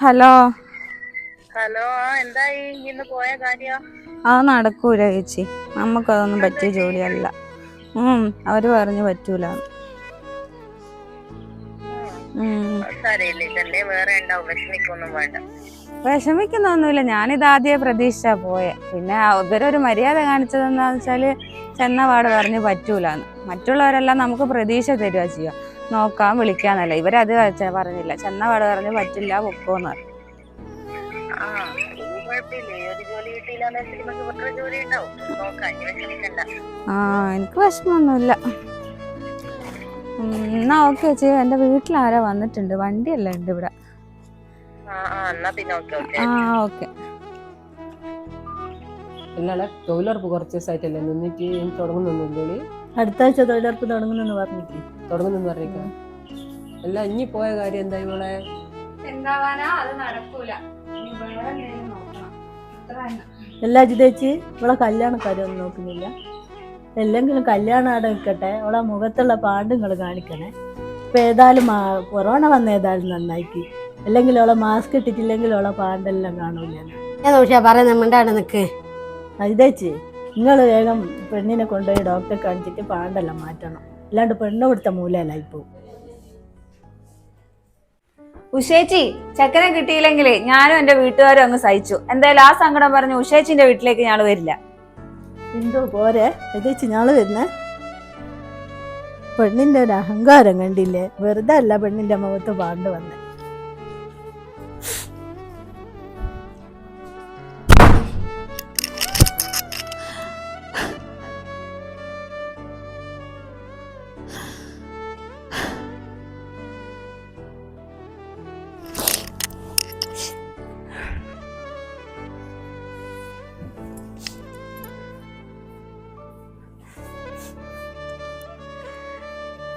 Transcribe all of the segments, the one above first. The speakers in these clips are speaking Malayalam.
ഹലോ. ഹലോ ആ എന്തായി? ഇന്ന് പോയ കാര്യം? അത് നടക്കൂല ചേച്ചി. നമുക്കതൊന്നും പറ്റിയ ജോലിയല്ല. ഉം അവർ പറഞ്ഞു പറ്റൂല വിഷമിക്കുന്നൊന്നുമില്ല. ഞാനിത് ആദ്യ പ്രതീക്ഷിച്ചാ പോയെ. പിന്നെ ഇവരൊരു മര്യാദ കാണിച്ചതെന്താന്ന് വെച്ചാൽ ചെന്ന പാട് പറഞ്ഞു പറ്റൂലെന്ന്. മറ്റുള്ളവരെല്ലാം നമുക്ക് പ്രതീക്ഷ തരുക ചെയ്യുക. നോക്കാം വിളിക്കാന്നല്ല. ഇവരത് പറഞ്ഞില്ല. ചെന്ന പാട് പറഞ്ഞു പറ്റില്ല പൊക്കോന്ന് പറഞ്ഞു. ആ എനിക്ക് വിഷമമൊന്നുമില്ല ഉം, എന്നാ ഓക്കെ ചേച്ചി. എന്റെ വീട്ടിൽ ആരാ വന്നിട്ടുണ്ട്. വണ്ടിയല്ല ഉണ്ട് ഇവിടെ. ആ ഓക്കെ. ഇല്ലല്ലേ തൊഴിലുറപ്പ് കുറച്ച് ദിവസമായിട്ടല്ലേ നിന്നിട്ട് തുടങ്ങുന്നൊന്നുമില്ല അടുത്ത ആഴ്ച തൊഴിലുറപ്പ് തുടങ്ങുന്നെന്ന് പറഞ്ഞിട്ട്. തുടങ്ങുന്നെന്ന് പറഞ്ഞേക്കാം അല്ല ഇനി പോയ കാര്യം എന്താ ഇവളെ എന്താവാനാ? അത് നടക്കൂല. എല്ലാ ജിതേച്ചി ഇവളെ കല്യാണക്കാരും ഒന്നും നോക്കുന്നില്ല. എല്ലെങ്കിലും കല്യാണം അവിടെ നിൽക്കട്ടെ. അവളെ മുഖത്തുള്ള പാണ്ടുങ്ങൾ കാണിക്കണേ. ഇപ്പൊ ഏതായാലും കൊറോണ വന്ന ഏതായാലും നന്നാക്കി. അല്ലെങ്കിൽ അവളെ മാസ്ക് ഇട്ടിട്ടില്ലെങ്കിൽ അവളെ പാണ്ടെല്ലാം കാണൂല ഞാൻ ഉഷ പറയുന്ന നമ്മണ്ടാണ് നിക്ക്. ജിതേച്ചി നിങ്ങൾ വേഗം പെണ്ണിനെ കൊണ്ടുപോയി ഡോക്ടറെ കാണിച്ചിട്ട് പാണ്ടല്ല മാറ്റണം. അല്ലാണ്ട് പെണ്ണ് കൊടുത്ത മൂലല്ല ഇപ്പോൾ ഉഷേച്ചി ചെക്കനെ കിട്ടിയില്ലെങ്കിൽ ഞാനും എന്റെ വീട്ടുകാരും അങ്ങ് സഹിച്ചു. എന്തായാലും ആ സങ്കടം പറഞ്ഞു ഉഷേച്ചിന്റെ വീട്ടിലേക്ക് ഞങ്ങൾ വരില്ല. എന്തോ പോരെ? ജിതേച്ചി ഞാൾ വരുന്നേ? പെണ്ണിന്റെ ഒരു അഹങ്കാരം കണ്ടില്ലേ? വെറുതെ അല്ല പെണ്ണിന്റെ മുഖത്ത് പാണ്ട് വന്നേ.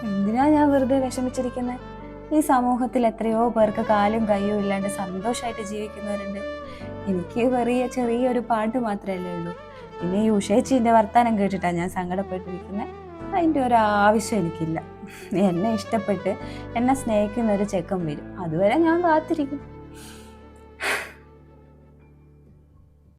എന്തിനാ ഞാൻ വെറുതെ വിഷമിച്ചിരിക്കുന്നത് ഈ സമൂഹത്തിൽ എത്രയോ പേർക്ക് കാലും കയ്യും ഇല്ലാണ്ട് സന്തോഷമായിട്ട് ജീവിക്കുന്നവരുണ്ട്. എനിക്ക് ചെറിയ ചെറിയൊരു പാട്ട് മാത്രമല്ലേ ഉള്ളൂ. പിന്നെ ഈ ഉഷേച്ചിന്റെ വർത്തമാനം കേട്ടിട്ടാണ് ഞാൻ സങ്കടപ്പെട്ടിരിക്കുന്നത് അതിന്റെ ഒരു ആവശ്യം എനിക്കില്ല. എന്നെ ഇഷ്ടപ്പെട്ട് എന്നെ സ്നേഹിക്കുന്ന ഒരു ചെക്കൻ വരും. അതുവരെ ഞാൻ കാത്തിരിക്കും.